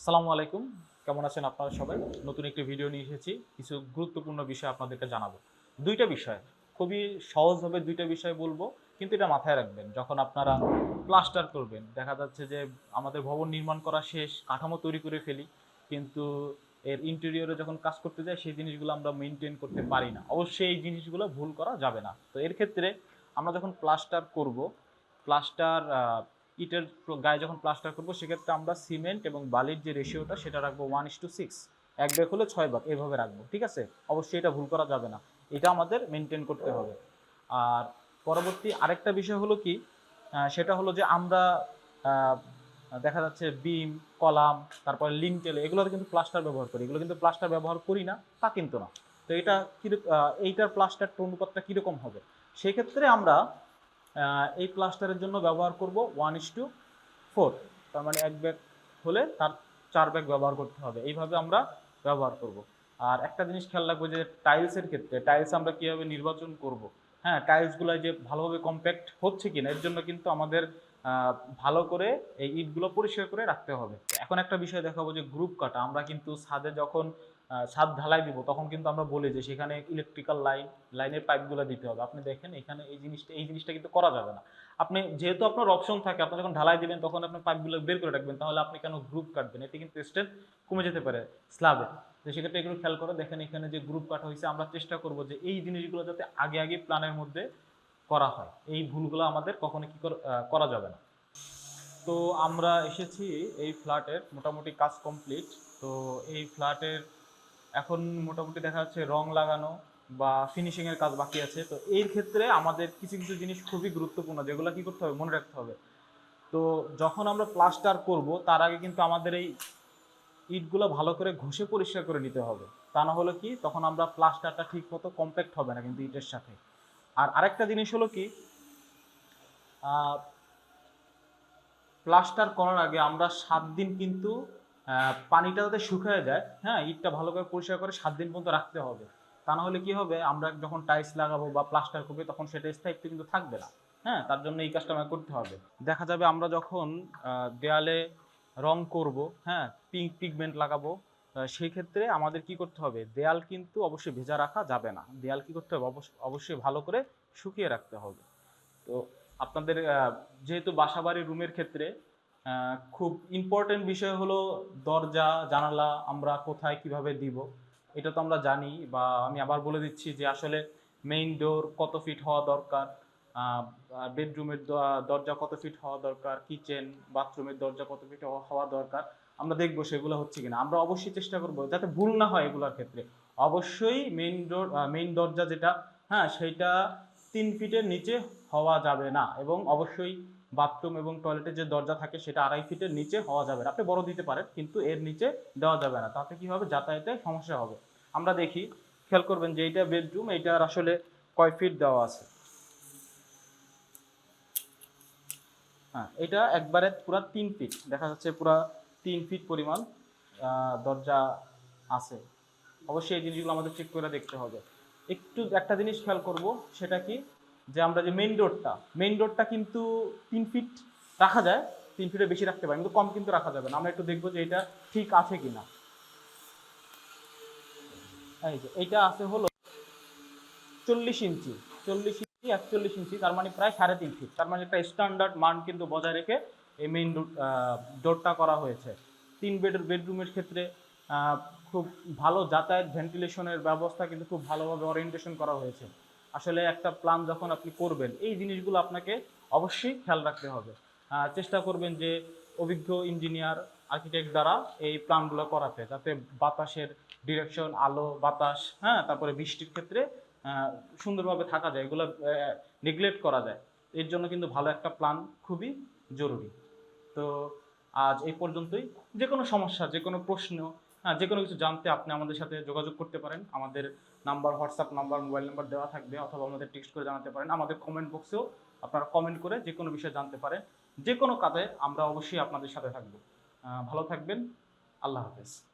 আসসালামু আলাইকুম। কেমন আছেন আপনারা সবাই? নতুন একটি ভিডিও নিয়ে এসেছি। কিছু গুরুত্বপূর্ণ বিষয় আপনাদেরকে জানাব। দুইটা বিষয়। খুবই সহজভাবে দুইটা বিষয় বলব, কিন্তু এটা মাথায় রাখবেন। যখন আপনারা প্লাস্টার করবেন, দেখা যাচ্ছে যে আমাদের ভবন নির্মাণ করা শেষ, কাঠামো তৈরি করে ফেলি, কিন্তু এর ইন্টেরিয়রে যখন কাজ করতে যাই, সেই জিনিসগুলো আমরা মেনটেন করতে পারি না। অবশ্যই এই জিনিসগুলো ভুল করা যাবে না। তো এর ক্ষেত্রে আমরা যখন প্লাস্টার করব প্লাস্টার ইটের গায়ে যখন প্লাস্টার করব, সেক্ষেত্রে আমরা সিমেন্ট এবং বালির যে রেশিওটা সেটা রাখব ওয়ান ইস টু সিক্স এক ব্যাগ হলে ছয় ভাগ এভাবে রাখব, ঠিক আছে? অবশ্যই এটা ভুল করা যাবে না। এটা আমাদের মেনটেন করতে হবে। আর পরবর্তী আরেকটা বিষয় হলো কি? সেটা হলো যে আমরা দেখা যাচ্ছে বিম কলাম, তারপরে লিনটেল এগুলোতে কিন্তু প্লাস্টার ব্যবহার করি। এগুলো কিন্তু প্লাস্টার ব্যবহার করি না, তা কিন্তু না। তো এটা কী এইটার প্লাস্টার অনুপাতটা কীরকম হবে? সেক্ষেত্রে আমরা এই প্লাস্টারের জন্য ব্যবহার করব ওয়ান ইস টু ফোর তার মানে এক ব্যাগ হলে তার চার ব্যাগ ব্যবহার করতে হবে। এইভাবে আমরা ব্যবহার করব। আর একটা জিনিস খেয়াল রাখব যে টাইলসের ক্ষেত্রে টাইলস আমরা কীভাবে নির্বাচন করব? হ্যাঁ টাইলসগুলো যে ভালোভাবে কম্প্যাক্ট হচ্ছে কিনা, এর জন্য কিন্তু আমাদের ভালো করে এই ইটগুলো পরিষ্কার করে রাখতে হবে। এখন একটা বিষয় দেখাবো যে গ্রুপ কাটা। আমরা কিন্তু ছাদে যখন ছাদ ঢালাই দিব, তখন কিন্তু আমরা বলি যে সেখানে ইলেকট্রিক্যাল লাইন লাইনের পাইপগুলো দিতে হবে। আপনি দেখেন এখানে এই জিনিসটা এই জিনিসটা কিন্তু করা যাবে না। আপনি যেহেতু আপনার অপশন থাকে, আপনি যখন ঢালাই দিবেন, তখন আপনি পাইপগুলো বের করে রাখবেন, তাহলে আপনি কেন গ্রুপ কাটবেন? এতে কিন্তু স্ট্রেন্থ কমে যেতে পারে স্ল্যাবে তো সেক্ষেত্রে এগুলো খেয়াল করে দেখেন এখানে যে গ্রুপ কাটা হয়েছে, আমরা চেষ্টা করব যে এই জিনিসগুলো যাতে আগে আগে প্ল্যানের মধ্যে করা হয়। এই ভুলগুলো আমাদের কখনো কি করা যাবে না। তো আমরা এসেছি এই ফ্ল্যাটের মোটামুটি কাজ কমপ্লিট তো এই ফ্ল্যাটের এখন মোটামুটি দেখা যাচ্ছে রং লাগানো বা ফিনিশিং এর কাজ বাকি আছে। তো এই ক্ষেত্রে আমাদের কিছু কিছু জিনিস খুবই গুরুত্বপূর্ণ, যেগুলো কি করতে হবে? মনে রাখতে হবে। তো যখন আমরা প্লাস্টার করব, তার আগে কিন্তু আমাদের এই ইটগুলো ভালো করে ঘষে পরিষ্কার করে নিতে হবে। তা না হলে কি, তখন আমরা প্লাস্টারটা ঠিক মতো কম্প্যাক্ট হবে না কিন্তু ইটের সাথে। আর আরেকটা জিনিস হলো কি প্লাস্টার করার আগে আমরা সাত দিন কিন্তু পানিটা যাতে শুকিয়ে যায় হ্যাঁ ইটটা ভালো করে পরিষ্কার করে সাত দিন পর্যন্ত রাখতে হবে। তা না হলে কি হবে, আমরা যখন টাইলস লাগাবো বা প্লাস্টার করবে, তখন সেটা স্থায়িত্ব কিন্তু থাকবে না। হ্যাঁ তার জন্য এই কাজটা আমাকে করতে হবে। দেখা যাবে আমরা যখন দেয়ালে রং করব হ্যাঁ পিঙ্ক পিগমেন্ট লাগাবো সেই ক্ষেত্রে আমাদের কি করতে হবে, দেয়াল কিন্তু অবশ্যই ভেজা রাখা যাবে না। দেয়াল কি করতে হবে, অবশ্য- অবশ্যই ভালো করে শুকিয়ে রাখতে হবে। তো আপনাদের যেহেতু বাসাবাড়ি রুমের ক্ষেত্রে খুব ইম্পর্টেন্ট বিষয় হলো দরজা, জানালা আমরা কোথায় কীভাবে দিব, এটা তো আমরা জানি বা আমি আবার বলে দিচ্ছি যে আসলে মেইন ডোর কত ফিট হওয়া দরকার বেডরুমের দরজা কত ফিট হওয়া দরকার কিচেন বাথরুমের দরজা কত ফিট হওয়া দরকার, আমরা দেখব সেগুলো হচ্ছে কিনা। আমরা অবশ্যই চেষ্টা করব যাতে ভুল না হয় এগুলোর ক্ষেত্রে। অবশ্যই মেইন ডোর মেইন দরজা যেটা হ্যাঁ সেইটা তিন ফিটের নিচে হওয়া যাবে না এবং অবশ্যই বাথরুম এবং টয়লেটের যে দরজা থাকে সেটা আড়াই ফিটের নিচে হওয়া যাবে না। আপনি বড় দিতে পারেন, কিন্তু এর নিচে দেওয়া যাবে না। তাতে কি হবে? যাতায়াতে সমস্যা হবে। আমরা দেখি, খেয়াল করবেন যে এইটা বেডরুম, এইটার আসলে কয় ফিট দেওয়া আছে? হ্যাঁ এটা একবারে পুরা তিন ফিট। দেখা যাচ্ছে পুরা তিন ফিট পরিমাণ দরজা আছে। অবশ্যই এই জিনিসগুলো আমাদের চেক করে দেখতে হবে। একটু একটা জিনিস খেয়াল করব, সেটা কি? যে আমরা যে মেইন ডোরটা মেইন ডোরটা কিন্তু তিন ফিট রাখা যায়, তিন ফিটের বেশি রাখতে পারি কিন্তু কম কিন্তু রাখা যাবে না। আমরা একটু দেখব যে এটা ঠিক আছে কিনা। এই যে এইটা আছে হলো চল্লিশ ইঞ্চি চল্লিশ ইঞ্চি, একচল্লিশ ইঞ্চি, তার মানে প্রায় সাড়ে তিন ফিট তার মানে একটা স্ট্যান্ডার্ড মান কিন্তু বজায় রেখে এই মেইন ডোরটা করা হয়েছে। তিন বেডের বেডরুমের ক্ষেত্রে খুব ভালো যাতায়াত ভেন্টিলেশনের ব্যবস্থা কিন্তু খুব ভালোভাবে ওরিয়েন্টেশন করা হয়েছে। আসলে একটা প্ল্যান যখন আপনি করবেন, এই জিনিসগুলো আপনাকে অবশ্যই খেয়াল রাখতে হবে। চেষ্টা করবেন যে অভিজ্ঞ ইঞ্জিনিয়ার আর্কিটেক্ট দ্বারা এই প্ল্যানগুলো করাতে, যাতে বাতাসের ডিরেকশন আলো, বাতাস হ্যাঁ তারপরে বৃষ্টির ক্ষেত্রে সুন্দরভাবে থাকা যায়, এগুলো নেগলেক্ট করা যায়। এর জন্য কিন্তু ভালো একটা প্ল্যান খুবই জরুরি। তো আজ এই পর্যন্তই। যে কোনো সমস্যা যে কোনো প্রশ্ন যে কোনো কিছু জানতে আপনি আমাদের সাথে যোগাযোগ করতে পারেন। আমাদের number, WhatsApp number, mobile number দেওয়া থাকবে, অথবা আমাদের টেক্সট করে জানাতে পারেন। আমাদের কমেন্ট বক্সেও আপনারা কমেন্ট করে যে কোনো বিষয়ে জানতে পারেন। যে কোনো কাজে আমরা অবশ্যই আপনাদের সাথে থাকব। ভালো থাকবেন। আল্লাহ হাফেজ।